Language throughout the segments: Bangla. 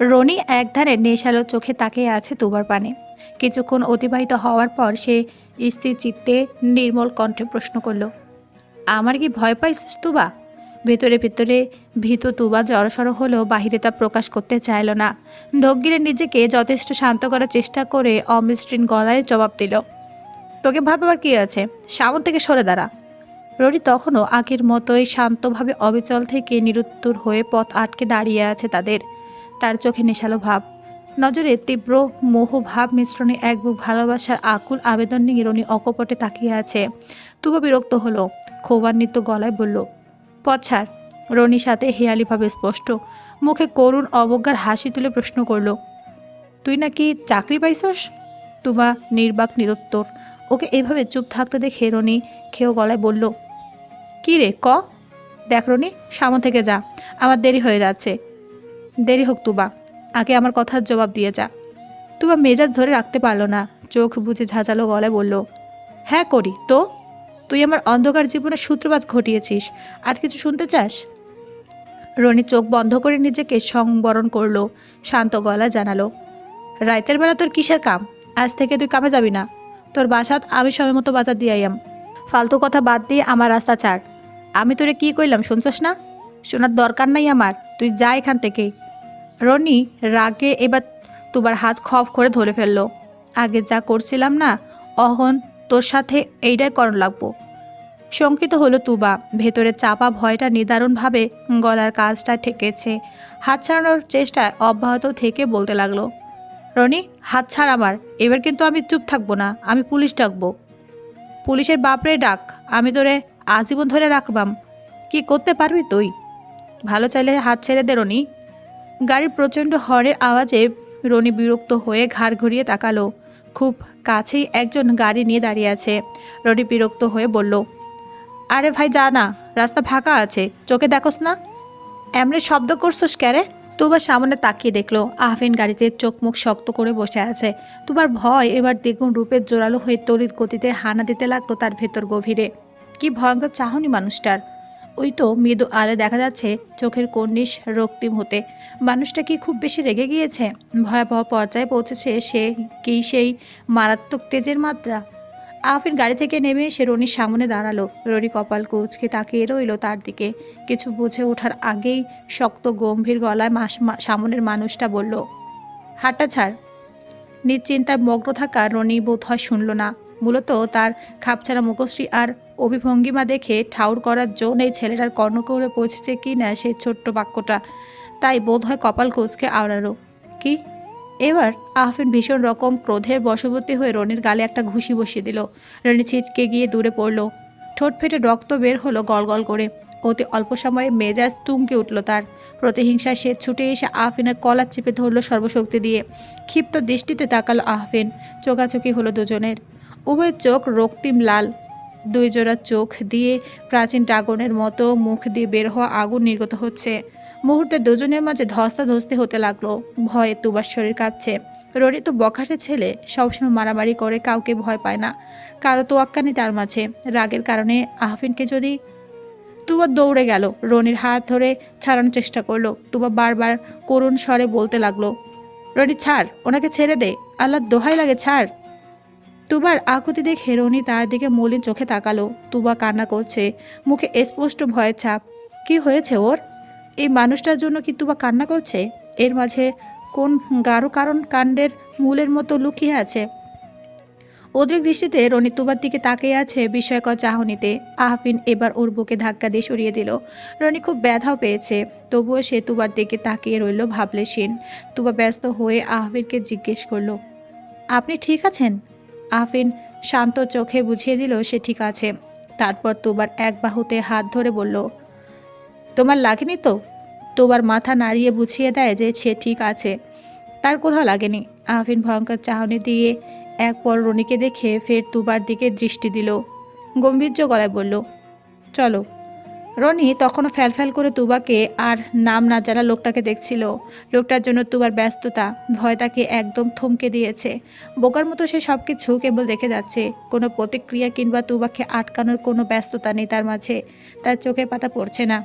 রনি একধারে নেশালো চোখে তাকিয়ে আছে তুবার পানে। কিছুক্ষণ অতিবাহিত হওয়ার পর সে স্থির চিত্তে নির্মল কণ্ঠে প্রশ্ন করল, আমার কি ভয় পাইছিস তুবা? ভেতরে ভেতরে ভীত তুবা জড়সড় হলেও বাহিরে তা প্রকাশ করতে চাইল না। ঢোক গিলে নিজেকে যথেষ্ট শান্ত করার চেষ্টা করে অমৃষ্টীন গলায় জবাব দিল, তোকে ভাববার কি আছে? সামন থেকে সরে দাঁড়া। রনি তখনও আগের মতোই শান্তভাবে অবিচল থেকে নিরুত্তর হয়ে পথ আটকে দাঁড়িয়ে আছে তাদের। তার চোখে নেশালো ভাব। নজরে তীব্র মোহ ভাব মিশ্রণে এক বুক ভালোবাসার আকুল আবেদন নিয়ে রনি অকপটে তাকিয়ে আছে। তুবা বিরক্ত হলো। ক্ষোভান্বিত গলায় বলল, পথ ছাড়। রনির সাথে হেয়ালিভাবে স্পষ্ট। মুখে করুণ অবজ্ঞার হাসি তুলে প্রশ্ন করল, তুই নাকি চাকরি পাইছস? তুবা নির্বাক নিরুত্তর। ওকে এভাবে চুপ থাকতে দেখে রনি খেয়েও গলায় বলল, কি রে, ক? দেখ রনি, সামন থেকে যা। আমার দেরি হয়ে যাচ্ছে। দেরি হোক তুবা, আগে আমার কথার জবাব দিয়ে যা। তুবা মেজাজ ধরে রাখতে পারল না, চোখ বুঝে ঝাঁঝালো গলায় বলল হ্যাঁ করি, তো? তুই আমার অন্ধকার জীবনের সূত্রপাত ঘটিয়েছিস, আর কিছু শুনতে চাস? রনি চোখ বন্ধ করে নিজেকে সংবরণ করল, শান্ত গলা জানালো, রাইতের বেলা তোর কিসের কাম? আজ থেকে তুই কামে যাবি না। তোর বাসাত আমি সময় মতো বাজার দিয়ে আইয়াম। ফালতু কথা বাদ দিয়ে আমার রাস্তা ছাড়। আমি তোরে কি কইলাম, শুনছস না? শোনার দরকার নাই আমার। তুই যা এখান থেকে। রনি রাগে এবার তুবার হাত খফ করে ধরে ফেলল। আগে যা করছিলাম না, অহন তোর সাথে এইটাই করণ লাগবো। শঙ্কিত হলো তুবা। ভেতরে চাপা ভয়টা নিদারুণভাবে গলার কাজটা ঠেকেছে। হাত ছাড়ানোর চেষ্টায় অব্যাহত থেকে বলতে লাগল, রনি, হাত ছাড় আমার। এবার কিন্তু আমি চুপ থাকব না। আমি পুলিশ ডাকবো। পুলিশের বাপরে ডাক। আমি তোরে আজীবন ধরে রাখবাম। কি করতে পারবি তুই? ভালো চাইলে হাত ছেড়ে দে রনি। গাড়ির প্রচণ্ড হরের আওয়াজে রনি বিরক্ত হয়ে ঘাড় ঘুরিয়ে তাকালো। খুব কাছেই একজন গাড়ি নিয়ে দাঁড়িয়ে আছে। রনি বিরক্ত হয়ে বলল, আরে ভাই, যা না, রাস্তা ফাঁকা আছে, চোখে দেখোস না? এমনি শব্দ করছোস ক্যারে তুবার সামনে তাকিয়ে দেখল, আহফিন গাড়িতে চোখ মুখ শক্ত করে বসে আছে। তুবার ভয় এবার দ্বিগুণ রূপের জোরালো হয়ে তড়িৎ গতিতে হানা দিতে লাগল তার ভেতর গভীরে। কি ভয়ঙ্কর চাহনি মানুষটার। ওই তো মৃদু আলে দেখা যাচ্ছে চোখের কর্নিশ রক্তিম হতে। মানুষটা কি খুব বেশি রেগে গিয়েছে? ভয়াবহ পর্যায়ে পৌঁছেছে সে কি সেই মারাত্মক তেজের মাত্রা? আফিন গাড়ি থেকে নেমে সে রনির সামনে দাঁড়াল। রনি কপাল কুচকে তাকিয়ে রইল তার দিকে। কিছু বুঝে ওঠার আগেই শক্ত, গম্ভীর গলায় মাস সামনের মানুষটা বলল, হাঁটা ছাড়। নিশ্চিন্তায় মগ্ন থাকা রনি বোধ হয় শুনল না। মূলত তার খাপছাড়া মুখশ্রী আর অভিভঙ্গিমা দেখে ঠাউর করার জো নেই ছেলেটার কর্ণকৌড়ে পৌঁছেছে কি না সেই ছোট্ট বাক্যটা। তাই বোধ হয় কপাল কোচকে আওড়ালো। কি? এবার আহফিন ভীষণ রকম ক্রোধের বশবর্তী হয়ে রনির গালে একটা ঘুষি বসিয়ে দিল। রনি ছিটকে গিয়ে দূরে পড়ল। ঠোঁট ফেটে রক্ত বের হলো গলগল করে। অতি অল্প সময়ে মেজাজ তুমকে উঠল তার। প্রতিহিংসায় সে ছুটে এসে আহফিনের কলার চেপে ধরল সর্বশক্তি দিয়ে। ক্ষিপ্ত দৃষ্টিতে তাকালো আহফিন। চোখাচোখি হলো দুজনের। উভয় চোখ রক্তিম লাল। দুই জোড়া চোখ দিয়ে প্রাচীন ড্রাগনের মতো মুখ দিয়ে বের হওয়া আগুন নির্গত হচ্ছে। মুহূর্তে দুজনের মাঝে ধস্তা ধস্তাধস্তি হতে লাগল। ভয়ে তুবার শরীর কাঁপছে। রনি তো বখাটে ছেলে সবসময় মারামারি করে, কাউকে ভয় পায় না। কারও তোয়াক্কা নেই তার মাঝে। রাগের কারণে আহফিনকে যদি তুবা দৌড়ে গেল, রনির হাত ধরে ছাড়ানোর চেষ্টা করল। তুবা বারবার করুণ স্বরে বলতে লাগল, রনি, ছাড়, ওনাকে ছেড়ে দে। আল্লাহ দোহাই লাগে, ছাড়। তুবার আকুতি দেখে রনি তার দিকে মলিন চোখে তাকালো। তুবা কান্না করছে। মুখে স্পষ্ট ভয়ের ছাপ। কি হয়েছে ওর? এই মানুষটার জন্য কি তুবা কান্না করছে? এর মাঝে কোন গাঢ় কারণ কাণ্ডের মূলের মতো লুকিয়ে আছে? উদ্রেক দৃষ্টিতে রনি তুবার দিকে তাকিয়ে আছে বিস্ময়কর চাহনিতে। আহফিন এবার ওর বুকে ধাক্কা দিয়ে সরিয়ে দিল। রনি খুব ব্যথাও পেয়েছে। তবুও সে তুবার দিকে তাকিয়ে রইল ভাবলে ভাবলেশীন। তুবা ব্যস্ত হয়ে আহফিনকে জিজ্ঞেস করল, আপনি ঠিক আছেন? আহফিন শান্ত চোখে বুঝিয়ে দিল, সে ঠিক আছে। তারপর তোবার এক বাহুতে হাত ধরে বলল, তোমার লাগেনি তো? তোবার মাথা নাড়িয়ে বুঝিয়ে দেয় যে সে ঠিক আছে। তার কোথাও লাগেনি। আফিন ভয়ঙ্কর চাহনি দিয়ে এক পর রনিকে দেখে ফের তুবার দিকে দৃষ্টি দিল। গম্ভীর্য গলায় বলল, চলো। রনি তখনও ফ্যালফ্যাল করে তুবাকে আর নাম না জানা লোকটাকে দেখছিল। লোকটার জন্য তুবার ব্যস্ততা, ভয় তাকে একদম থমকে দিয়েছে। বোকার মতো সে সব কিছু কেবল দেখে যাচ্ছে। কোনো প্রতিক্রিয়া কিংবা তুবাকে আটকানোর কোনো ব্যস্ততা নেই তার মাঝে। তার চোখের পাতা পড়ছে না।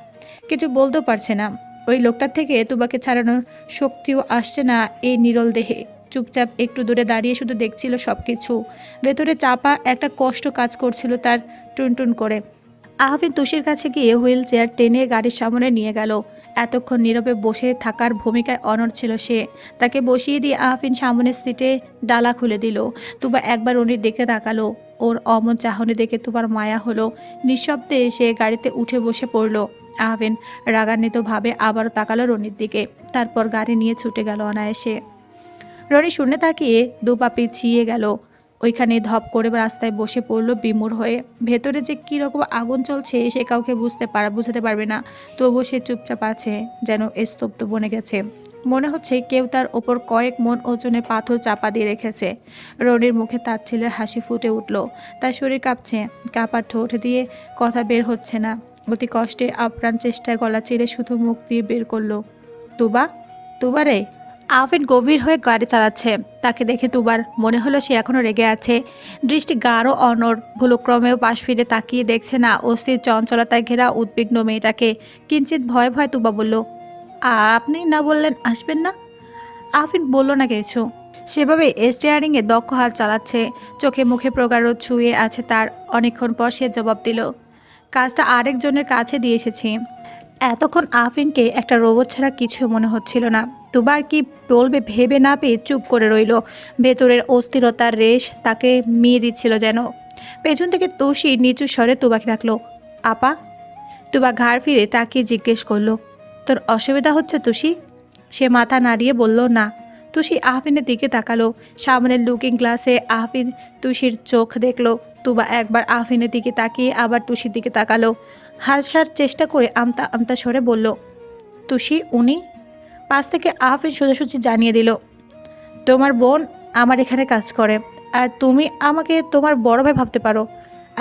কিছু বলতেও পারছে না। ওই লোকটার থেকে তুবাকে ছাড়ানোর শক্তিও আসছে না এই নিরল দেহে। চুপচাপ একটু দূরে দাঁড়িয়ে শুধু দেখছিল সব কিছু ভেতরে চাপা একটা কষ্ট কাজ করছিল তার টুনটুন করে। আহফিন তুষির কাছে গিয়ে হুইল চেয়ার টেনে গাড়ির সামনে নিয়ে গেল। এতক্ষণ নীরবে বসে থাকার ভূমিকায় অনড় ছিল সে। তাকে বসিয়ে দিয়ে আহফিন সামনের সিটে ডালা খুলে দিল। তুবা একবার উনির দিকে তাকালো। ওর অমন চাহনি দেখে তুবার মায়া হলো। নিঃশব্দে সে গাড়িতে উঠে বসে পড়ল। আহফিন রাগান্বিতভাবে আবারও তাকালো রনির দিকে। তারপর গাড়ি নিয়ে ছুটে গেল অনায়াসে। রনি শূন্যে তাকিয়ে দুপা পিছিয়ে গেল। ওইখানে ধপ করে রাস্তায় বসে পড়ল বিমূর হয়ে। ভেতরে যে কীরকম আগুন চলছে, সে কাউকে বুঝতে পারা, বুঝতে পারবে না। তবুও সে চুপচাপ আছে, যেন স্তব্ধ বনে গেছে। মনে হচ্ছে কেউ তার ওপর কয়েক মন ওজনে পাথর চাপা দিয়ে রেখেছে। রনির মুখে তার ছেলের হাসি ফুটে উঠল। তার শরীর কাঁপছে কাঁপা ঠোঁট দিয়ে কথা বের হচ্ছে না। অতি কষ্টে আপ্রাণ চেষ্টায় গলা চিরে শুধু মুখ দিয়ে বের করল, তুবা? তুবা রে? আফিন গভীর হয়ে গাড়ি চালাচ্ছে। তাকে দেখে তুবার মনে হলো সে এখনও রেগে আছে। দৃষ্টি গাঢ় অনর ভুলক্রমেও পাশ ফিরে তাকিয়ে দেখছে না অস্থির চঞ্চলতায় ঘেরা উদ্বিগ্ন মেয়েটাকে। কিঞ্চিত ভয় ভয় তুবা বলল, আপনি না বললেন আসবেন না? আফিন বলল, না কিছু। সেভাবে স্টিয়ারিংয়ে দক্ষ হাত চালাচ্ছে। চোখে মুখে প্রগাঢ় ছুঁয়ে আছে তার। অনেকক্ষণ পর সে জবাব দিল, কাজটা আরেকজনের কাছে দিয়ে এসেছি। এতক্ষণ আফিনকে একটা রোবট ছাড়া কিছু মনে হচ্ছিল না। দুবার কি বলবে ভেবে না পেয়ে চুপ করে রইল। ভেতরের অস্থিরতার রেশ তাকে মিয়ে দিচ্ছিল যেন। পেছন থেকে তুষি নিচু স্বরে তুবাকে রাখল আপা। তুবা ঘাড় ফিরে তাকিয়ে জিজ্ঞেস করল, তোর অসুবিধা হচ্ছে তুষি? সে মাথা নাড়িয়ে বলল, না। তুষি আহফিনের দিকে তাকালো। সামনের লুকিং গ্লাসে আহফিন তুষির চোখ দেখল। তুবা একবার আহফিনের দিকে তাকিয়ে আবার তুষির দিকে তাকালো। হাসার চেষ্টা করে আমতা আমতা সরে বলল, তুষি, উনি? পাশ থেকে আহফিন সোজাসুজি জানিয়ে দিল, তোমার বোন আমার এখানে কাজ করে, আর তুমি আমাকে তোমার বড় ভাই ভাবতে পারো।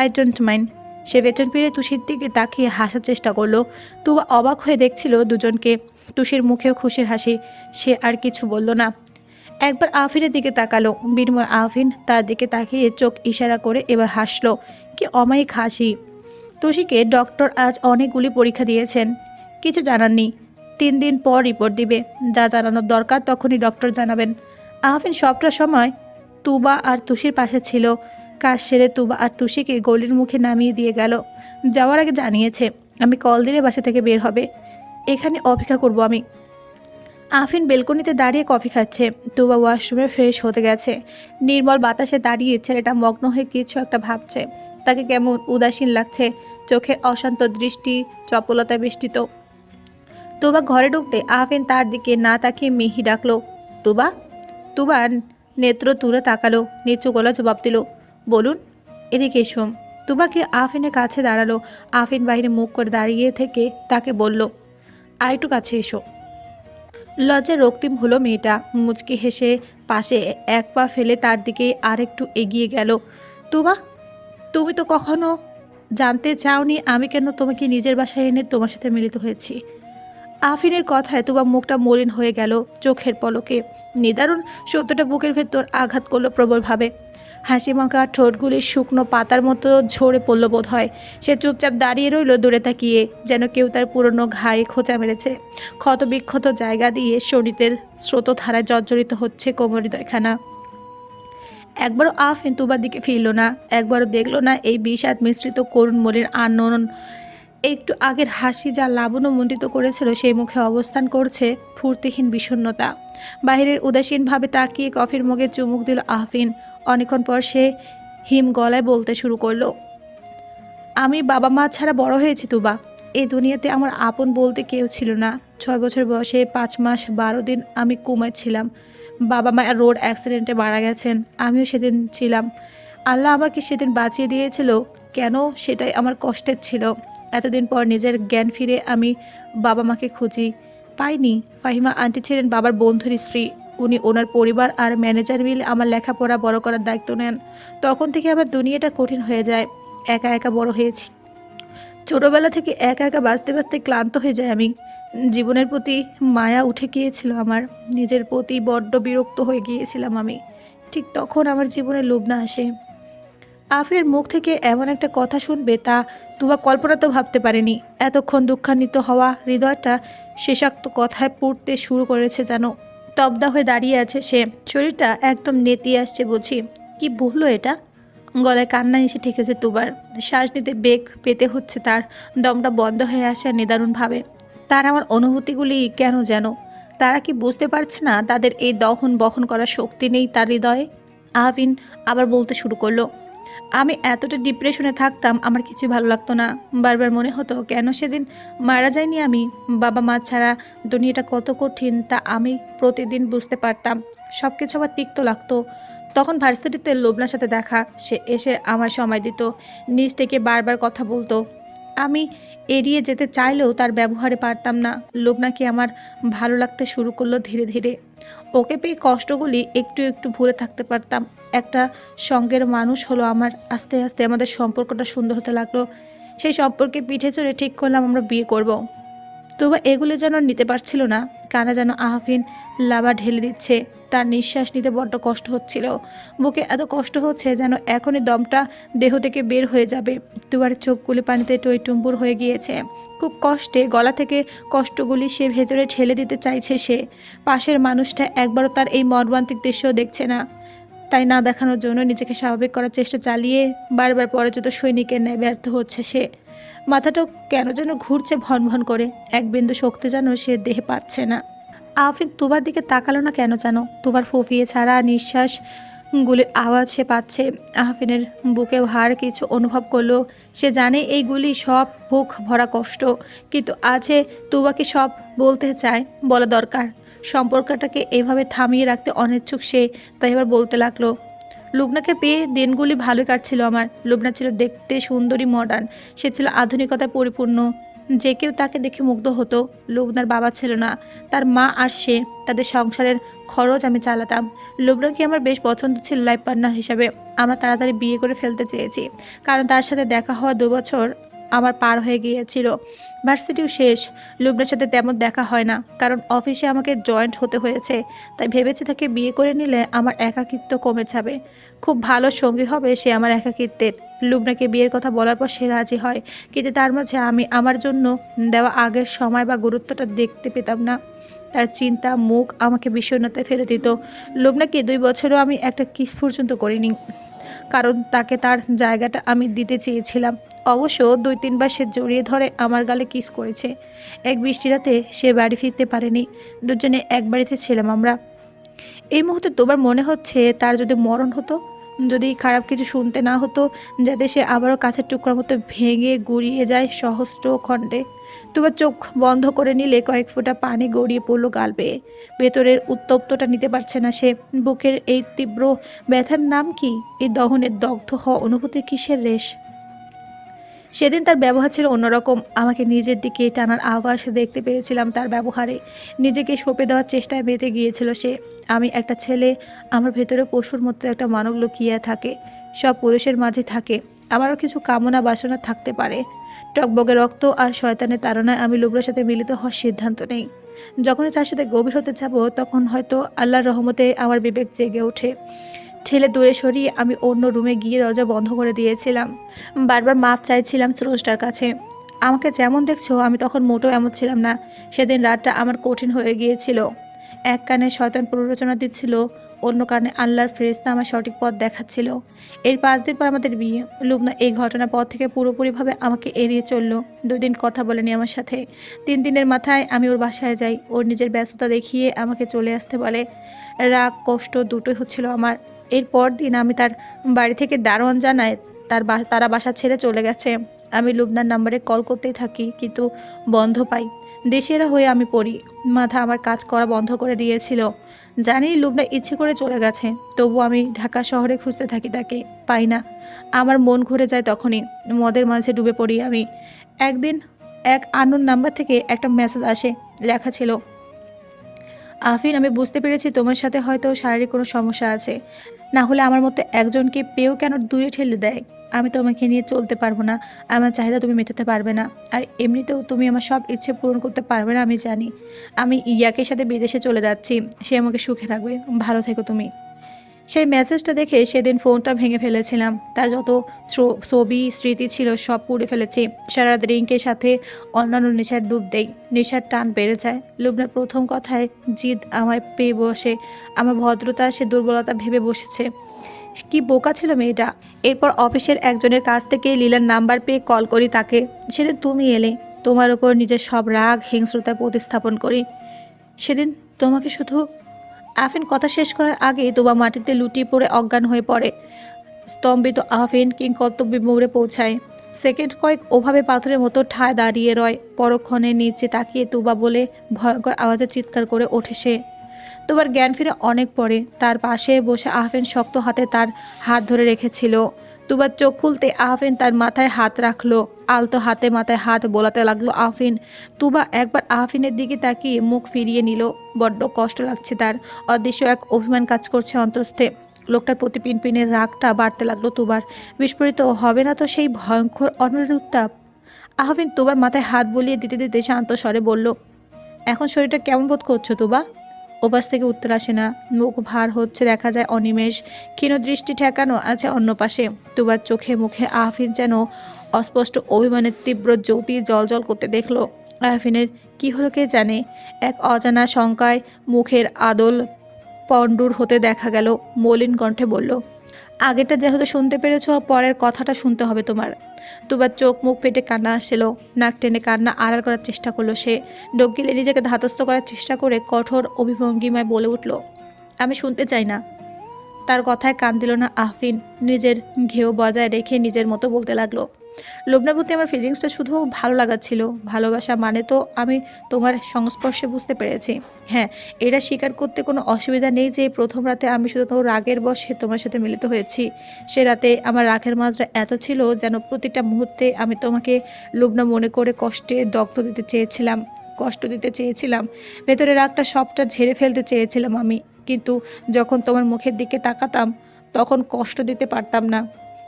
আই ডোন্ট মাইন্ড সে বেতন ফিরে তুষির দিকে তাকিয়ে হাসার চেষ্টা করল। তুবা অবাক হয়ে দেখছিল দুজনকে। তুষির মুখেও খুশির হাসি। সে আর কিছু বলল না। একবার আফিনের দিকে তাকালো। বিনিময় আফিন তার দিকে তাকিয়ে চোখ ইশারা করে এবার হাসলো। কি অমায়িক হাসি। তুষিকে ডক্টর আজ অনেকগুলি পরীক্ষা দিয়েছেন। কিছু জানাননি। তিন দিন পর রিপোর্ট দিবে। যা জানানোর দরকার তখনই ডক্টর জানাবেন। আহফিন সবটা সময় তুবা আর তুষির পাশে ছিল। কাজ সেরে তুবা আর তুষিকে গলির মুখে নামিয়ে দিয়ে গেল। যাওয়ার আগে জানিয়েছে, আমি কল দিলে বাসা থেকে বের হবে। এখানে অপেক্ষা করব আমি। আফিন বেলকনিতে দাঁড়িয়ে কফি খাচ্ছে। তুবা ওয়াশরুমে ফ্রেশ হতে গেছে। নির্মল বাতাসে দাঁড়িয়ে ছেলেটা মগ্ন হয়ে কিছু একটা ভাবছে। তাকে কেমন উদাসীন লাগছে। চোখের অশান্ত দৃষ্টি, চপলতা বেষ্টিত। তুবা ঘরে ঢুকতে আফিন তার দিকে না তাকিয়ে মিহি ডাকলো তুবা তুবা নেত্র তুলে তাকালো, নিচু গলা জবাব দিল, বলুন, এদিকে এসো তুবাকে আফিনের কাছে দাঁড়াল? আফিন বাইরে মুখ করে দাঁড়িয়ে থেকে তাকে বলল আর একটু কাছে এসো। লজ্জায় রক্তিম হলো মেয়েটা। মুচকি হেসে পাশে এক পা ফেলে তার দিকে আরেকটু এগিয়ে গেল। তুবা, তুমি তো কখনো জানতে চাওনি আমি কেন তোমাকে নিজের বাসায় এনে তোমার সাথে মিলিত হয়েছি। আফিনের কথায় তুবা মুখটা মলিন হয়ে গেল চোখের পলকে। নিদারুণ সত্যটা বুকের ভেতর আঘাত করল প্রবলভাবে। হাসি মাখা ঠোঁটগুলি শুকনো পাতার মতো ঝরে পড়ল বোধ হয় সে চুপচাপ দাঁড়িয়ে রইল দূরে তাকিয়ে, যেন কেউ তার পুরনো ঘায়ে খোঁচা মেরেছে। ক্ষত বিক্ষত জায়গা দিয়ে শনিতের স্রোতধারায় জর্জরিত হচ্ছে কোমর হৃদয়খানা একবারও আফিন তুবার দিকে ফিরল না, একবারও দেখল না এই বিষাদ মিশ্রিত করুণ মনের আনন একটু আগের হাসি যা লাবণ্য মণ্ডিত করেছিল, সেই মুখে অবস্থান করছে ফুর্তিহীন বিষণ্ণতা। বাহিরের উদাসীনভাবে তাকিয়ে কফির মুখে চুমুক দিল আহফিন অনেকক্ষণ পর সে হিম গলায় বলতে শুরু করল, আমি বাবা মা ছাড়া বড় হয়েছি তুবা। এই দুনিয়াতে আমার আপন বলতে কেউ ছিল না। ছয় বছর বয়সে পাঁচ মাস বারো দিন আমি কুমায় ছিলাম। বাবা মা রোড অ্যাক্সিডেন্টে মারা গেছেন। আমিও সেদিন ছিলাম। আল্লাহ আমাকে সেদিন বাঁচিয়ে দিয়েছিল। কেন? সেটাই আমার কষ্টের ছিল। এতদিন পর নিজের জ্ঞান ফিরে আমি বাবা মাকে খুঁজি। পাইনি। ফাহিমা আন্টি ছিলেন বাবার বন্ধুর স্ত্রী। উনি ওনার পরিবার আর ম্যানেজার মিলে আমার লেখাপড়া বড় করার দায়িত্ব নেন। তখন থেকে আমার দুনিয়াটা কঠিন হয়ে যায়। একা একা বড় হয়েছি। ছোটোবেলা থেকে একা একা বাঁচতে বাঁচতে ক্লান্ত হয়ে যায় আমি। জীবনের প্রতি মায়া উঠে গিয়েছিল আমার। নিজের প্রতি বড্ড বিরক্ত হয়ে গিয়েছিলাম আমি। ঠিক তখন আমার জীবনে লোভ না আসে। আফরিনের মুখ থেকে এমন একটা কথা শুনবে তা তুবা কল্পনা তো ভাবতে পারেনি। এতক্ষণ দুঃখান্বিত হওয়া হৃদয়টা শেষাক্ত কথায় পড়তে শুরু করেছে যেন। তবদা হয়ে দাঁড়িয়ে আছে সে। শরীরটা একদম নেতিয়ে আসছে বুঝি। কি বলল এটা? গলায় কান্না এসে ঠেকেছে তুবার শ্বাস নিতে বেগ পেতে হচ্ছে তার। দমটা বন্ধ হয়ে আসে নিদারুণভাবে তার আমার অনুভূতিগুলি কেন যেন? তারা কি বুঝতে পারছে না তাদের এই দহন বহন করার শক্তি নেই তার হৃদয়ে? আহবিন আবার বলতে শুরু করল আমি এতটা ডিপ্রেশনে থাকতাম, আমার কিছু ভালো লাগতো না। বারবার মনে হতো, কেন সেদিন মারা যায়নি আমি? বাবা মা ছাড়া দুনিয়াটা কত কঠিন, তা আমি প্রতিদিন বুঝতে পারতাম। সব কিছু আমার তিক্ত লাগতো। তখন ভার্সিটিতে লোবনার সাথে দেখা, সে এসে আমার সময় দিত। নিজ থেকে বারবার কথা বলতো। আমি এড়িয়ে যেতে চাইলেও তার ব্যবহারে পারতাম না। লোক নাকি আমার ভালো লাগতে শুরু করল ধীরে ধীরে। ওকে পেয়ে কষ্টগুলি একটু একটু ভুলে থাকতে পারতাম। একটা সঙ্গের মানুষ হলো আমার। আস্তে আস্তে আমাদের সম্পর্কটা সুন্দর হতে লাগল। সেই সম্পর্কে পিঠে চড়ে ঠিক করলাম আমরা বিয়ে করব। তবু এগুলো যেন নিতে পারছিল না। কানা যেন আহফিন লাভা ঢেলে দিচ্ছে। তার নিঃশ্বাস নিতে বড্ড কষ্ট হচ্ছিল। বুকে এত কষ্ট হচ্ছে যেন এখনই দমটা দেহ থেকে বের হয়ে যাবে। দুবার চোখগুলি পানিতে টইটুম্বুর হয়ে গিয়েছে। খুব কষ্টে গলা থেকে কষ্টগুলি সে ভেতরে ঠেলে দিতে চাইছে সে। পাশের মানুষটা একবারও তার এই মর্মান্তিক দৃশ্য দেখছে না। তাই না দেখানোর জন্য নিজেকে স্বাভাবিক করার চেষ্টা চালিয়ে বারবার পরাজিত সৈনিকের ন্যায় ব্যর্থ হচ্ছে সে। মাথাটাও কেন যেন ঘুরছে ভন ভন করে। এক বিন্দু শক্তি যেন সে দেহে পাচ্ছে না। আফিন তুবার দিকে তাকালো না কেন যেন? তুবার ফুফিয়ে ছাড়া নিঃশ্বাস গুলির আওয়াজ সে পাচ্ছে। আহফিনের বুকে ভার কিছু অনুভব করল। সে জানে এইগুলি সব বুক ভরা কষ্ট। কিন্তু আছে তুবাকে সব বলতে চায়, বলা দরকার। সম্পর্কটাকে এভাবে থামিয়ে রাখতে অনিচ্ছুক সে। তাই এবার বলতে লাগল লুবনাকে পেয়ে দিনগুলি ভালোই কাটছিল আমার। লুবনা ছিল দেখতে সুন্দরী মডার্ন সে ছিল আধুনিকতায় পরিপূর্ণ। যে কেউ তাকে দেখে মুগ্ধ হতো, লুবনার বাবা ছিল না। তার মা আর সে, তাদের সংসারের খরচ আমি চালাতাম। লুবনাকে আমার বেশ পছন্দ ছিল লাইফ পার্টনার হিসাবে? আমরা তাড়াতাড়ি বিয়ে করে ফেলতে চেয়েছি। কারণ তার সাথে দেখা হওয়া দু বছর আমার পার হয়ে গিয়েছিল। ভার্সিটিও শেষ। লুবনার সাথে তেমন দেখা হয় না, কারণ অফিসে আমাকে জয়েন্ট হতে হয়েছে, তাই ভেবেছি তাকে বিয়ে করে নিলে আমার একাকিত্ব কমে যাবে। খুব ভালো সঙ্গী হবে সে আমার একাকিত্বের। লুবনাকে বিয়ের কথা বলার পর সে রাজি হয়, কিন্তু তার মাঝে আমি আমার জন্য দেওয়া আগের সময় বা গুরুত্বটা দেখতে পেতাম না। তার চিন্তা মুখ আমাকে বিষণ্ণতায় ফেলে দিত। লুবনাকে দুই বছরও আমি একটা কিস পর্যন্ত করিনি, কারণ তাকে তার জায়গাটা আমি দিতে চেয়েছিলাম। অবশ্য দুই তিনবার সে জড়িয়ে ধরে আমার গালে কিস করেছে। এক বৃষ্টি রাতে সে বাড়ি ফিরতে পারেনি। দুজনে এক বাড়িতে ছিলাম আমরা। এই মুহূর্তে তোমার মনে হচ্ছে তার যদি মরণ হতো, যদি খারাপ কিছু শুনতে না হতো, যাতে সে আবারও কাঁচের টুকরার মতো ভেঙে গুড়িয়ে যায় সহস্র খণ্ডে। তোমার চোখ বন্ধ করে নিলে কয়েক ফোঁটা পানি গড়িয়ে পড়ল গাল বেয়ে। ভেতরের উত্তপ্তটা নিতে পারছে না সে। বুকের এই তীব্র ব্যথার নাম কি? এই দহনের দগ্ধ হওয়া অনুভূতি কিসের রেশ? সেদিন তার ব্যবহার ছিল অন্যরকম। আমাকে নিজের দিকে টানার আভাস দেখতে পেয়েছিলাম তার ব্যবহারে। নিজেকে সঁপে দেওয়ার চেষ্টায় বেঁধে গিয়েছিল সে। আমি একটা ছেলে, আমার ভেতরে পশুর মতো একটা মানব লুকিয়ে থাকে। সব পুরুষের মাঝে থাকে। আমারও কিছু কামনা বাসনা থাকতে পারে। টকবগে রক্ত আর শয়তানের তাড়নায় আমি লুবরার সাথে মিলিত হওয়ার সিদ্ধান্ত নেই। যখনই তার সাথে গভীর হতে যাব, তখন হয়তো আল্লাহর রহমতে আমার বিবেক জেগে ওঠে। ঠেলে দূরে সরিয়ে আমি অন্য রুমে গিয়ে দরজা বন্ধ করে দিয়েছিলাম। বারবার মাপ চাইছিলাম স্রষ্টার কাছে। আমাকে যেমন দেখছ, আমি তখন মোটেও এমন ছিলাম না। সেদিন রাতটা আমার কঠিন হয়ে গিয়েছিল। এক কানে শয়তান প্ররোচনা দিচ্ছিল, অন্য কানে আল্লাহর ফেরেস্তা আমার সঠিক পথ দেখাচ্ছিল। এর পাঁচ দিন পর আমাদের বিয়ে। লুবনা এই ঘটনার পর থেকে পুরোপুরিভাবে আমাকে এড়িয়ে চলল। দুই দিন কথা বলেনি আমার সাথে। তিন দিনের মাথায় আমি ওর বাসায় যাই। ওর নিজের ব্যস্ততা দেখিয়ে আমাকে চলে আসতে বলে। রাগ, কষ্ট দুটোই হচ্ছিল আমার। এর পর দিন আমি তার বাড়ি থেকে দারোয়ান জানায়, তার তারা বাসা ছেড়ে চলে গেছে। আমি লুবনার নাম্বারে কল করতেই থাকি, কিন্তু বন্ধ পাই। দেশেরা হয়ে আমি পড়ি। মাথা আমার কাজ করা বন্ধ করে দিয়েছিল। জানি লুবনা ইচ্ছে করে চলে গেছে, তবু আমি ঢাকা শহরে খুঁজতে থাকি তাকে, পাই না। আমার মন ঘুরে যায় তখনই। মদের মাঝে ডুবে পড়ি আমি। একদিন এক আননোন নাম্বার থেকে একটা মেসেজ আসে, লেখা ছিল, আফিন, আমি বুঝতে পেরেছি তোমার সাথে হয়তো শারীরিক কোনো সমস্যা আছে। না হলে আমার মতো একজনকে পেয়েও কেন দূরে ঠেলে দেয়? আমি তোমাকে নিয়ে চলতে পারব না। আমার চাহিদা তুমি মেটাতে পারবে না। আর এমনিতেও তুমি আমার সব ইচ্ছে পূরণ করতে পারবে না, আমি জানি। আমি ইয়াকের সাথে বিদেশে চলে যাচ্ছি। সে আমাকে সুখে রাখবে। ভালো থেকো তুমি। সেই মেসেজটা দেখে সেদিন ফোনটা ভেঙে ফেলেছিলাম। তার যত ছবি, স্মৃতি ছিল সব পুড়ে ফেলেছি। সারা ড্রিঙ্কের সাথে অন্যান্য নেশার ডুব দেই। নেশার টান বেড়ে যায়। লুবনার প্রথম কথায়, জিদ আমায় পেয়ে বসে। আমার ভদ্রতা, সে দুর্বলতা ভেবে বসেছে। কি বোকা ছিল মেয়েটা? এরপর অফিসের একজনের কাছ থেকে লীলার নাম্বার পেয়ে কল করি তাকে। সেদিন তুমি এলে। তোমার ওপর নিজের সব রাগ, হিংস্রতা প্রতিস্থাপন করি। সেদিন তোমাকে শুধু আফিন কথা শেষ করার আগে তোবা মাটিতে লুটিয়ে পড়ে অজ্ঞান হয়ে পড়ে। স্তম্ভিত আফিন কিং কর্তব্য মোড়ে পৌঁছায়। সেকেন্ড কয়েক ওভাবে পাথরের মতো ঠায় দাঁড়িয়ে রয়। পরক্ষণের নিচে তাকিয়ে তুবা বলে ভয়ঙ্কর আওয়াজে চিৎকার করে ওঠে সে। তোবার জ্ঞান ফিরে অনেক পরে। তার পাশে বসে আহফেন শক্ত হাতে তার হাত ধরে রেখেছিল। তুবার চোখ খুলতে আহফিন তার মাথায় হাত রাখল। আলতো হাতে মাথায় হাত বোলাতে লাগল আহফিন তুবা একবার আহফিনের দিকে তাকিয়ে মুখ ফিরিয়ে নিল। বড্ড কষ্ট লাগছে তার। অদৃশ্য এক অভিমান কাজ করছে অন্তস্থে। লোকটার প্রতি পিনপিনের রাগটা বাড়তে লাগল তুবার। বিস্ফোরিত হবে না তো সেই ভয়ঙ্কর অনলের উত্তাপ। আহফিন তুবার মাথায় হাত বলিয়ে দিতে দিতে শান্ত স্বরে বলল, এখন শরীরটা কেমন বোধ করছ তুবা? ওপাশ থেকে উত্তর আসে না। মুখ ভার হচ্ছে দেখা যায় অনিমেষ। ক্ষীণ দৃষ্টি ঠেকানো আছে অন্য পাশে। তুবার চোখে মুখে আহফিন যেন অস্পষ্ট অভিমানের তীব্র জ্যোতি জল করতে দেখল। আহফিনের কি হলো কে জানে? এক অজানা শঙ্কায় মুখের আদল পণ্ডুর হতে দেখা গেল। মলিন কণ্ঠে বলল আগেরটা যেহেতু শুনতে পেরেছ, পরের কথাটা শুনতে হবে তোমার। দুবার চোখ, মুখ পেটে কান্না আসছিল নাক টেনে কান্না আড়াল করার চেষ্টা করল সে। ডোক নিজেকে ধাতস্থ করার চেষ্টা করে কঠোর অভিভঙ্গিমায় বলে উঠল, আমি শুনতে চাই না। তার কথায় কান দিল না আফিন নিজের ঘেউ বজায় রেখে নিজের মতো বলতে লাগল লোবনার প্রতি আমার ফিলিংসটা শুধু ভালো লাগাচ্ছিল। ভালোবাসা মানে তো আমি তোমার সংস্পর্শে বুঝতে পেরেছি। হ্যাঁ এটা স্বীকার করতে কোনো অসুবিধা নেই যে প্রথম রাতে আমি শুধু তোমার রাগের বসে তোমার সাথে মিলিত হয়েছি। সে রাতে আমার রাগের মাত্রা এত ছিল যেন প্রতিটা মুহূর্তে আমি তোমাকে লুবনা মনে করে কষ্টে দগ্ধ দিতে চেয়েছিলাম, কষ্ট দিতে চেয়েছিলাম। ভেতরে রাগটা সবটা ঝেড়ে ফেলতে চেয়েছিলাম আমি। কিন্তু যখন তোমার মুখের দিকে তাকাতাম, তখন কষ্ট দিতে পারতাম না।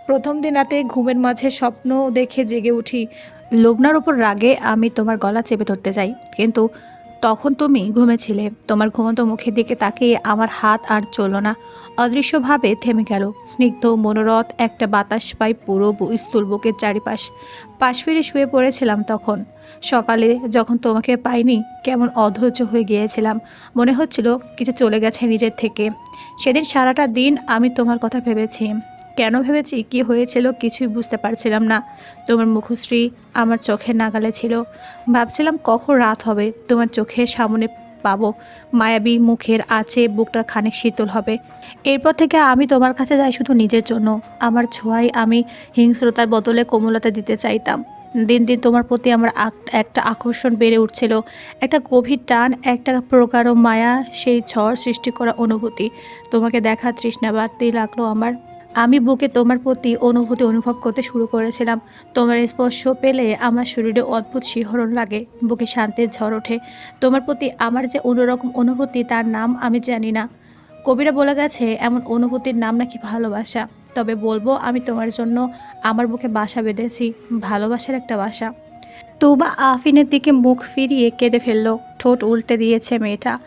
প্রথম দিন রাতে ঘুমের মাঝে স্বপ্ন দেখে জেগে উঠি। লগ্নার ওপর রাগে আমি তোমার গলা চেপে ধরতে যাই। কিন্তু তখন তুমি ঘুমেছিলে। তোমার ঘুমন্ত মুখের দিকে তাকিয়ে আমার হাত আর চলল না। অদৃশ্যভাবে থেমে গেল। স্নিগ্ধ, মনোরথ একটা বাতাস পাই পুরো স্থূল বুকের চারিপাশ। পাশ ফিরে শুয়ে পড়েছিলাম তখন। সকালে যখন তোমাকে পাইনি, কেমন অধৈর্য হয়ে গিয়েছিলাম। মনে হচ্ছিল কিছু চলে গেছে নিজের থেকে। সেদিন সারাটা দিন আমি তোমার কথা ভেবেছি। কেন ভেবেছি কি হয়েছিল কিছুই বুঝতে পারছিলাম না। তোমার মুখশ্রী আমার চোখের নাগালে ছিল। ভাবছিলাম কখন রাত হবে, তোমার চোখের সামনে পাবো। মায়াবী মুখের আছে বুকটা খানিক শীতল হবে। এরপর থেকে আমি তোমার কাছে যাই শুধু নিজের জন্য। আমার ছোঁয়াই আমি হিংস্রতার বদলে কোমলতা দিতে চাইতাম। দিন দিন তোমার প্রতি আমার একটা আকর্ষণ বেড়ে উঠছিল। একটা গভীর টান, একটা প্রকার মায়া, সেই ঝড় সৃষ্টি করা অনুভূতি। তোমাকে দেখা তৃষ্ণা বাড়তেই লাগল আমার। আমি বুকে তোমার প্রতি অনুভূতি অনুভব করতে শুরু করেছিলাম। তোমার স্পর্শ পেলে আমার শরীরে অদ্ভুত শিহরণ লাগে, বুকে শান্তির ঝড় ওঠে। তোমার প্রতি আমার যে অন্যরকম অনুভূতি, তার নাম আমি জানি না। কবিরা বলে গেছে, এমন অনুভূতির নাম নাকি ভালোবাসা। তবে বলব, আমি তোমার জন্য আমার বুকে বাসা বেঁধেছি, ভালোবাসার একটা বাসা। তুবা আফিনের দিকে মুখ ফিরিয়ে কেঁদে ফেলল, ঠোঁট উল্টে দিয়েছে মেয়েটা।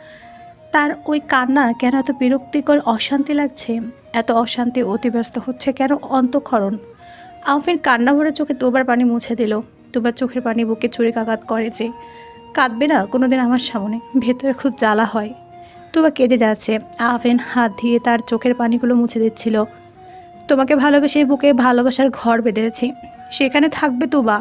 তার ওই কান্না কেন এত বিরক্তিকর, অশান্তি লাগছে? এত অশান্তি অতিব্যস্ত হচ্ছে কেন? অন্তঃক্ষরণ। আফিন কান্না ভরে চোখে তোবার পানি মুছে দিল। তোবার চোখের পানি বুকে চুরিকাঘাত করে যে, কাঁদবে না? কোনোদিন আমার সামনে। ভেতরে খুব জ্বালা হয়। তুবা কেঁদে যাচ্ছে। আফিন হাত দিয়ে তার চোখের পানিগুলো মুছে দিচ্ছিল। তোমাকে ভালোবেসে বুকে ভালোবাসার ঘর বেঁধেছি। সেখানে থাকবে তুবা।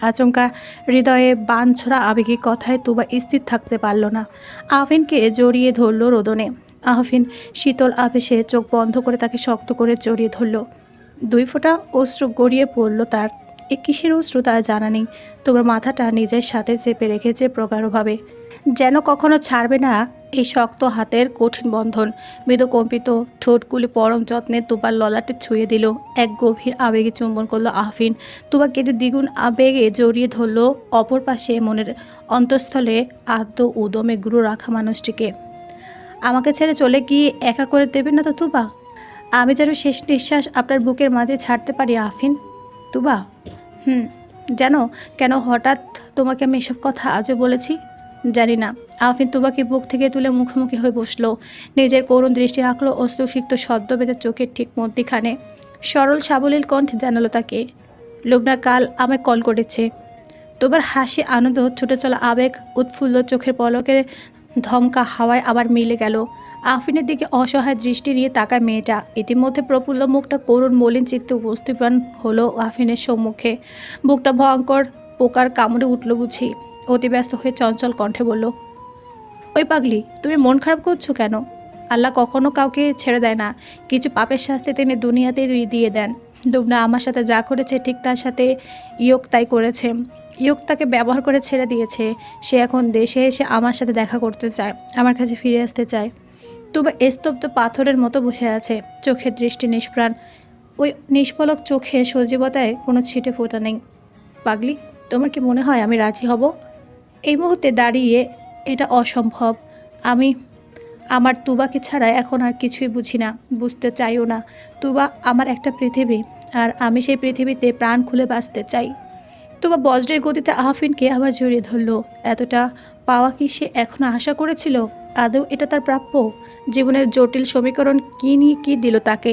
আচমকা হৃদয়ে বান ছড়া আবেগিক কথায় তুবা স্থির থাকতে পারল না। আফিনকে জড়িয়ে ধরল রোদনে। আফিন শীতল আবেশে চোখ বন্ধ করে তাকে শক্ত করে জড়িয়ে ধরল। দুই ফোঁটা অশ্রু গড়িয়ে পড়ল তার। এ কিসের অশ্রু তা জানা নেই। তোমার মাথাটা নিজের সাথে চেপে রেখেছে প্রগাঢ়ভাবে। যেন কখনো ছাড়বে না এই শক্ত হাতের কঠিন বন্ধন। মৃদু কম্পিত ঠোঁটগুলি পরম যত্নে তুবার ললাটে ছুঁয়ে দিল। এক গভীর আবেগে চুম্বন করল আহফিন। তুবা কেটে দ্বিগুণ আবেগে জড়িয়ে ধরলো অপর পাশে মনের অন্তঃস্থলে আদ্য উদমে গুরু রাখা মানুষটিকে। আমাকে ছেড়ে চলে গিয়ে একা করে দেবে না তো তুবা? আমি যেন শেষ নিঃশ্বাস আপনার বুকের মাঝে ছাড়তে পারি, আফিন। তুবা? হুম, জানো, কেন হঠাৎ তোমাকে আমি এসব কথা আজও বলেছি? জানি না। আফিন তুবাকে বুক থেকে তুলে মুখোমুখি হয়ে বসল। নিজের করুণ দৃষ্টি রাখল অশ্রুসিক্ত সদ্য বেঁধে চোখের ঠিক মধ্যিখানে। সরল সাবলীল কণ্ঠে জানালো তাকে লুবনা কাল আমায় কল করেছে। তোবার হাসি, আনন্দ ছুটে চলা আবেগ, উৎফুল্ল চোখের পলকে ধমকা হাওয়ায় আবার মিলে গেল। আফিনের দিকে অসহায় দৃষ্টি নিয়ে তাকায় মেয়েটা। ইতিমধ্যে প্রফুল্ল মুখটা করুণ মলিন চিত্তে উপস্থাপন হলো আফিনের সম্মুখে। বুকটা ভয়ঙ্কর, পোকার কামড়ে উঠল বুঝি। অতিব্যস্ত হয়ে চঞ্চল কণ্ঠে বলল, ওই পাগলি, তুমি মন খারাপ করছ কেন? আল্লাহ কখনো কাউকে ছেড়ে দেয় না। কিছু পাপের শাস্তি তিনি দুনিয়াতেই দিয়ে দেন। দুবনা আমার সাথে যা করেছে ঠিক তার সাথে ইয়োগ তাই করেছে। ইয়োগ তাকে ব্যবহার করে ছেড়ে দিয়েছে। সে এখন দেশে এসে আমার সাথে দেখা করতে চায়, আমার কাছে ফিরে আসতে চায়। তবে স্তব্ধ পাথরের মতো বসে আছে চোখের দৃষ্টি নিষ্প্রাণ। ওই নিষ্পলক চোখে সজীবতায় কোনো ছিটে ফোটা নেই। পাগলি, তোমার কি মনে হয় আমি রাজি হব? এই মুহূর্তে দাঁড়িয়ে এটা অসম্ভব। আমি, আমার তুবাকে ছাড়া এখন আর কিছুই বুঝি না, বুঝতে চাইও না। তুবা আমার একটা পৃথিবী, আর আমি সেই পৃথিবীতে প্রাণ খুলে বাঁচতে চাই। তুবা বজ্রের গতিতে আহফিনকে আবার জড়িয়ে ধরলো। এতটা পাওয়া কি সে এখনও আশা করেছিল? আদৌ এটা তার প্রাপ্য? জীবনের জটিল সমীকরণ কী নিয়ে কী দিল তাকে?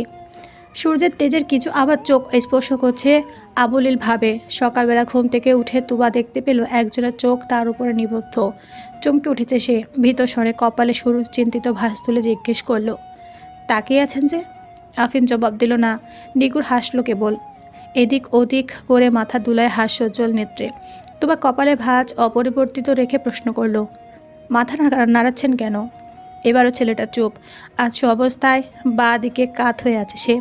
সূর্যের তেজের কিছু আবার চোখ স্পর্শ করছে আবলিল ভাবে। সকালবেলা ঘুম থেকে উঠে তুবা দেখতে পেল একজোড়া চোখ তার উপরে নিবদ্ধ। চমকে উঠেছে সে, ভীত স্বরে কপালে সরু চিন্তিত ভাস তুলে জিজ্ঞেস করল, তাকিয়ে আছেন যে? আফিন জবাব দিল না। নিগুর হাসলো কেবল এদিক ওদিক করে মাথা দুলায় হাস্যোজ্জ্বল নেত্রে। তোবা কপালে ভাঁজ অপরিবর্তিত রেখে প্রশ্ন করল, মাথা নাড়াচ্ছেন কেন? এবারও ছেলেটা চুপ। আছে অবস্থায় বা দিকে কাত হয়ে আছে সে।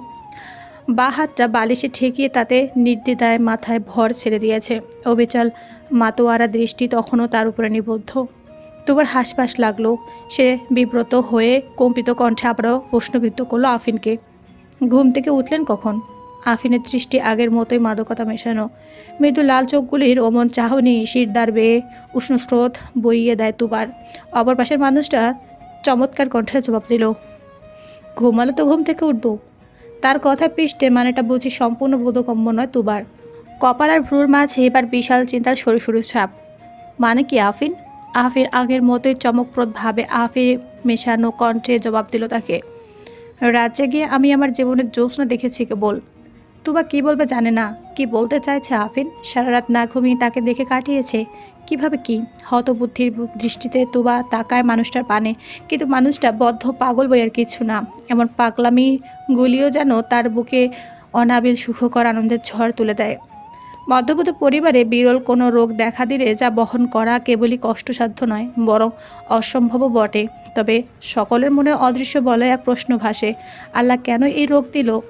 বা হাতটা বালিশে ঠেকিয়ে তাতে নির্দ্বিধায় মাথায় ভর ছেড়ে দিয়েছে। অবিচল মাতোয়ারা দৃষ্টি তখনও তার উপরে নিবদ্ধ। তোবার হাসপাস লাগল। সে বিব্রত হয়ে কম্পিত কণ্ঠে আবারও প্রশ্নবিদ্ধ করল, আফিনকে, ঘুম থেকে উঠলেন কখন? আফিনের দৃষ্টি আগের মতোই মাদকতা মেশানো। মৃদু লাল চোখগুলির অমন চাহনি শিরদার বেয়ে উষ্ণ স্রোত বইয়ে দেয় তুবার অপর পাশের মানুষটা চমৎকার কণ্ঠে জবাব দিল, ঘুমালে তো ঘুম থেকে উঠবো। তার কথা পৃষ্ঠে মানেটা বুঝি সম্পূর্ণ বোধগম্য নয় তুবার কপাল আর ভ্রুর মাঝে এবার বিশাল চিন্তার সরু সরু ছাপ। মানে কি আফিন? আফির আগের মতোই চমকপ্রদভাবে আফি মেশানো কণ্ঠে জবাব দিল তাকে, রাজ্যে গিয়ে আমি আমার জীবনের জ্যোৎস্না দেখেছি কেবল। তুবা কি বলবে জানে না। কি বলতে চাইছে আফিন? সারা রাত না ঘুমিয়ে তাকে দেখে কাটিয়েছে। কীভাবে কি? হতবুদ্ধির দৃষ্টিতে তুবা তাকায় মানুষটার পানে। কিন্তু মানুষটা বদ্ধ পাগল বইয়ের কিছু না। এমন পাগলামি গুলিও যেন তার বুকে অনাবিল সুখকর আনন্দের ঝড় তুলে দেয়। মধ্যবিত্ত পরিবারে বিরল কোনো রোগ দেখা দিলে যা বহন করা কেবলই কষ্টসাধ্য নয়, বরং অসম্ভবও বটে। তবে সকলের মনে অদৃশ্য বলে এক প্রশ্ন ভাসে, আল্লাহ কেন এই রোগ দিল?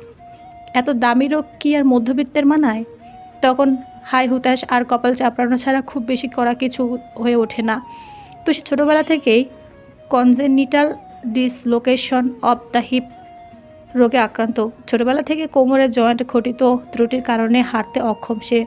এত দামি রোগ কি আর মধ্যবিত্তের মানায়? তখন হাই হুতাশ আর কপাল চাপড়ানো ছাড়া খুব বেশি করা কিছু হয়ে ওঠে না। তো সে ছোটোবেলা থেকেই congenital dislocation of the hip রোগে আক্রান্ত। ছোটবেলা থেকে কোমরের জয়েন্ট ঘটিত ত্রুটির কারণে হাঁটতে অক্ষম সে।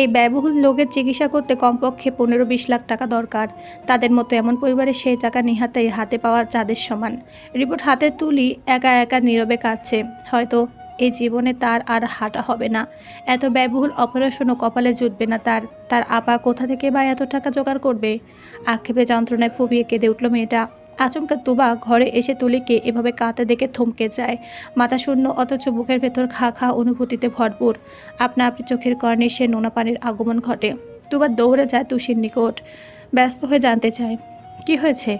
এই ব্যয়বহুল রোগের চিকিৎসা করতে কমপক্ষে পনেরো বিশ লাখ টাকা দরকার। তাদের মতো এমন পরিবারে সেই টাকা নিহাতেই হাতে পাওয়া চাঁদের সমান। রিপোর্ট হাতে তুলি একা একা নীরবে কাঁদছে। হয়তো এই জীবনে তার আর হাঁটা হবে না। এত ব্যয়বহুল অপারেশনও কপালে জুটবে না তার। তার আপা কোথা থেকে বা এত টাকা জোগাড় করবে? আক্ষেপে যন্ত্রণায় ফুবিয়ে কেঁদে উঠল মেয়েটা। আচমকা তুবা ঘরে এসে তুলিকে এভাবে কাঁদতে দেখে থমকে যায়। মাথা শূন্য, অথচ বুকের ভেতর খা খা অনুভূতিতে ভরপুর। আপনা আপনি চোখের কর্ণে সে নোনা পানির আগমন ঘটে। তুবা দৌড়ে যায় তুষির নিকট। ব্যস্ত হয়ে জানতে চায়, কি হয়েছে?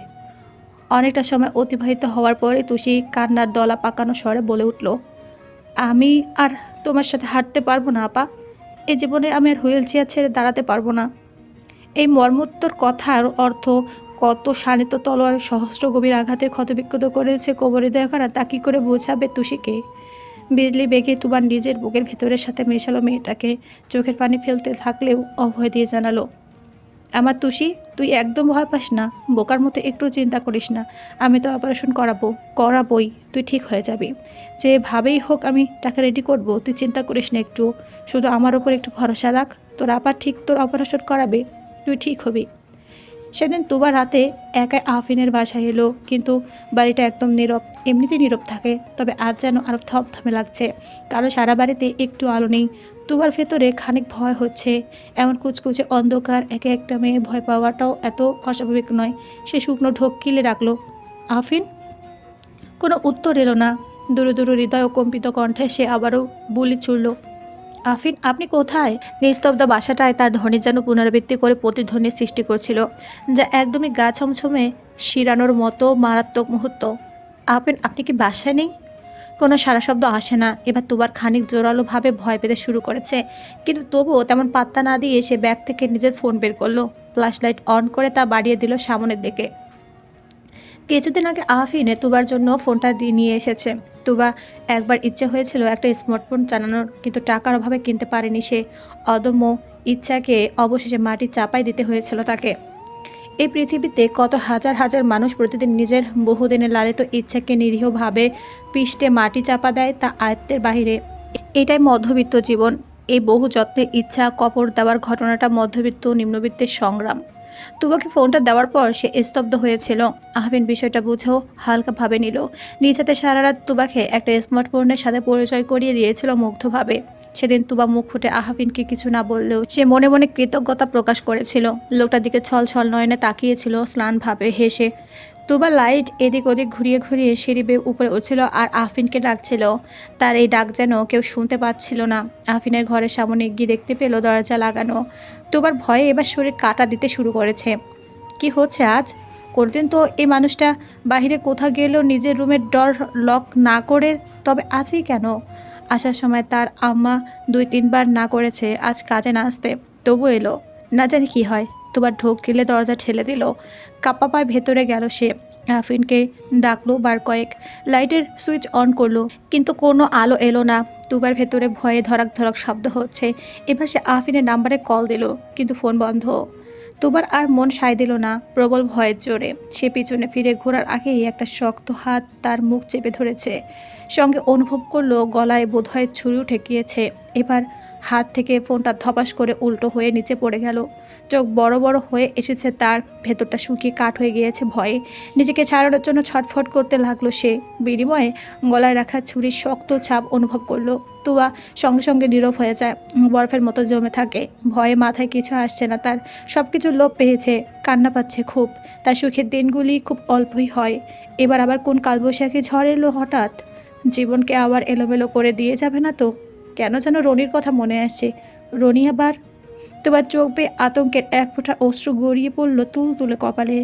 অনেকটা সময় অতিবাহিত হওয়ার পরে তুষি কান্নার দলা পাকানো স্বরে বলে উঠল আমি আর তোমার সাথে হাঁটতে পারব না, আপা। এই জীবনে আমি আর হুইল চেয়ার ছেড়ে দাঁড়াতে পারব না। এই মর্মোত্তর কথার অর্থ কত শানিত তলোয়ার সহস্র গভীর আঘাতের ক্ষতবিক্ষত করেছে কোমরে দেখানা তা কী করে বোঝাবে তুষিকে? বিজলি বেগে তুবার নিজের বুকের ভেতরের সাথে মেশালো মেয়েটাকে, চোখের পানি ফেলতে থাকলেও অভয় দিয়ে জানালো আমার তুষি, তুই একদম ভয় পাস না, বোকার মতো একটু চিন্তা করিস না, আমি তো অপারেশন করাবো, করাবই, তুই ঠিক হয়ে যাবি। যেভাবেই হোক আমি টাকা রেডি করব, তুই চিন্তা করিস না একটু, শুধু আমার ওপর একটু ভরসা রাখ, তোর আবার ঠিক তোর অপারেশন করাবে, তুই ঠিক হবি। সেদিন তুবা রাতে একাই আফিনের বাসায় এলো, কিন্তু বাড়িটা একদম নীরব, এমনিতেই নীরব থাকে, তবে আজ যেন আরও থমথমে লাগছে, কারও সারা বাড়িতে একটু আলো নেই তুবার ভেতরে খানিক ভয় হচ্ছে। এমন কুচকুচে অন্ধকার, একে একটা মেয়ে ভয় পাওয়াটাও এত অস্বাভাবিক নয়। সে শুকনো ঢোক কিলে রাখল। আফিন? কোনো উত্তর এলো না। দূরে দূরে হৃদয় কম্পিত কণ্ঠে সে আবারও বুলি ছুড়ল আফিন, আপনি কোথায়? নিস্তব্ধ বাসাটায় তার ধ্বনি যেন পুনরাবৃত্তি করে প্রতিধ্বনির সৃষ্টি করছিল, যা একদমই গা ছমছমে শিরানোর মতো মারাত্মক মুহূর্ত। আফিন, আপনি কি বাসায় নেই? কোনো সারা শব্দ আসে না। এবার তোবার খানিক জোরালোভাবে ভয় পেতে শুরু করেছে। কিন্তু তবুও তেমন পাত্তা না দিয়ে সে ব্যাগ থেকে নিজের ফোন বের করল। ফ্ল্যাশ লাইট অন করে তা বাড়িয়ে দিল সামনের দিকে। কিছুদিন আগে আফিনে তুবার জন্য ফোনটা দিয়ে নিয়ে এসেছে। তুবা, একবার ইচ্ছে হয়েছিল একটা স্মার্টফোন চালানোর, কিন্তু টাকার অভাবে কিনতে পারেনি সে। অদম্য ইচ্ছাকে অবশেষে মাটি চাপাই দিতে হয়েছিল তাকে। এই পৃথিবীতে কত হাজার হাজার মানুষ প্রতিদিন নিজের বহুদিনের লালিত ইচ্ছাকে নিরীহভাবে পিষ্টে মাটি চাপা দেয় তা আয়ত্তের বাহিরে। এটাই মধ্যবিত্ত জীবন। এই বহু যত্নের ইচ্ছা কপর দেওয়ার ঘটনাটা মধ্যবিত্ত নিম্নবিত্তের সংগ্রাম। তুবাকে ফোনটা দেওয়ার পর সে স্তব্ধ হয়েছিল। আহবিন বিষয়টা বুঝেও হালকাভাবে নিল। নিজ হাতে সারা রাত তুবাকে একটা স্মার্টফোনের সাথে পরিচয় করিয়ে দিয়েছিল মুগ্ধভাবে। সেদিন তুবা মুখ ফুটে আহাফিনকে কিছু না বললেও সে মনে মনে কৃতজ্ঞতা প্রকাশ করেছিল। লোকটার দিকে ছল ছল নয়নে তাকিয়েছিল স্নানভাবে হেসে। তুবা লাইট এদিক ওদিক ঘুরিয়ে ঘুরিয়ে সিঁড়ি বেয়ে উপরে উঠছিল আর আফিনকে ডাকছিল। তার এই ডাক যেন কেউ শুনতে পাচ্ছিল না। আফিনের ঘরের সামনে গিয়ে দেখতে পেল দরজা লাগানো। তোবার ভয়ে এবার শরীর কাটা দিতে শুরু করেছে। কি হচ্ছে আজ? কোনোদিন তো এই মানুষটা বাইরে কোথাও গেলেও নিজের রুমের ডর লক না করে, তবে আজই কেন? আসার সময় তার আম্মা দুই তিনবার না করেছে, আজ কাজে না আসতে। তবু এলো। না জানি কি হয়। তোবার ঢোক গেলে দরজা ঠেলে দিল। কাপ্পা পায়ে ভেতরে গেল সে। আফিনকে ডাকলো বার কয়েক। লাইটের সুইচ অন করল, কিন্তু কোনো আলো এলো না। দুবার ভেতরে ভয়ে ধরাক ধরাক শব্দ হচ্ছে। এবার সে আফিনের নাম্বারে কল দিল, কিন্তু ফোন বন্ধ। দুবার আর মন সায় দিল না। প্রবল ভয়ের জোরে। সে পিছনে ফিরে ঘোরার আগেই একটা শক্ত হাত তার মুখ চেপে ধরেছে। সঙ্গে অনুভব করল, গলায় বোধহয় ছুরিও ঠেকিয়েছে এবার হাত থেকে ফোনটা ধপাস করে উল্টো হয়ে নিচে পড়ে গেল। চোখ বড় বড় হয়ে এসেছে তার। ভেতরটা শুকিয়ে কাঠ হয়ে গিয়েছে ভয়ে। নিজেকে ছাড়ানোর জন্য ছটফট করতে লাগল সে। বিনিময়ে গলায় রাখা ছুরির শক্ত ছাপ অনুভব করল। তুয়া সঙ্গে সঙ্গে নীরব হয়ে যায়। বরফের মতো জমে থাকে। ভয়ে মাথায় কিছু আসছে না তার। সব কিছু লোভ পেয়েছে। কান্না পাচ্ছে খুব। তার সুখের দিনগুলি খুব অল্পই হয়। এবার আবার কোন কালবৈশাখী ঝড় এলো হঠাৎ? জীবনকে আবার এলোমেলো করে দিয়ে যাবে না তো? কেন যেন রনির কথা মনে আসছে। রনি আবার তোমার চোখ বেয়ে আতঙ্কের এক ফোঁটা অশ্রু গড়িয়ে পড়ল তুল তুলে কপালে।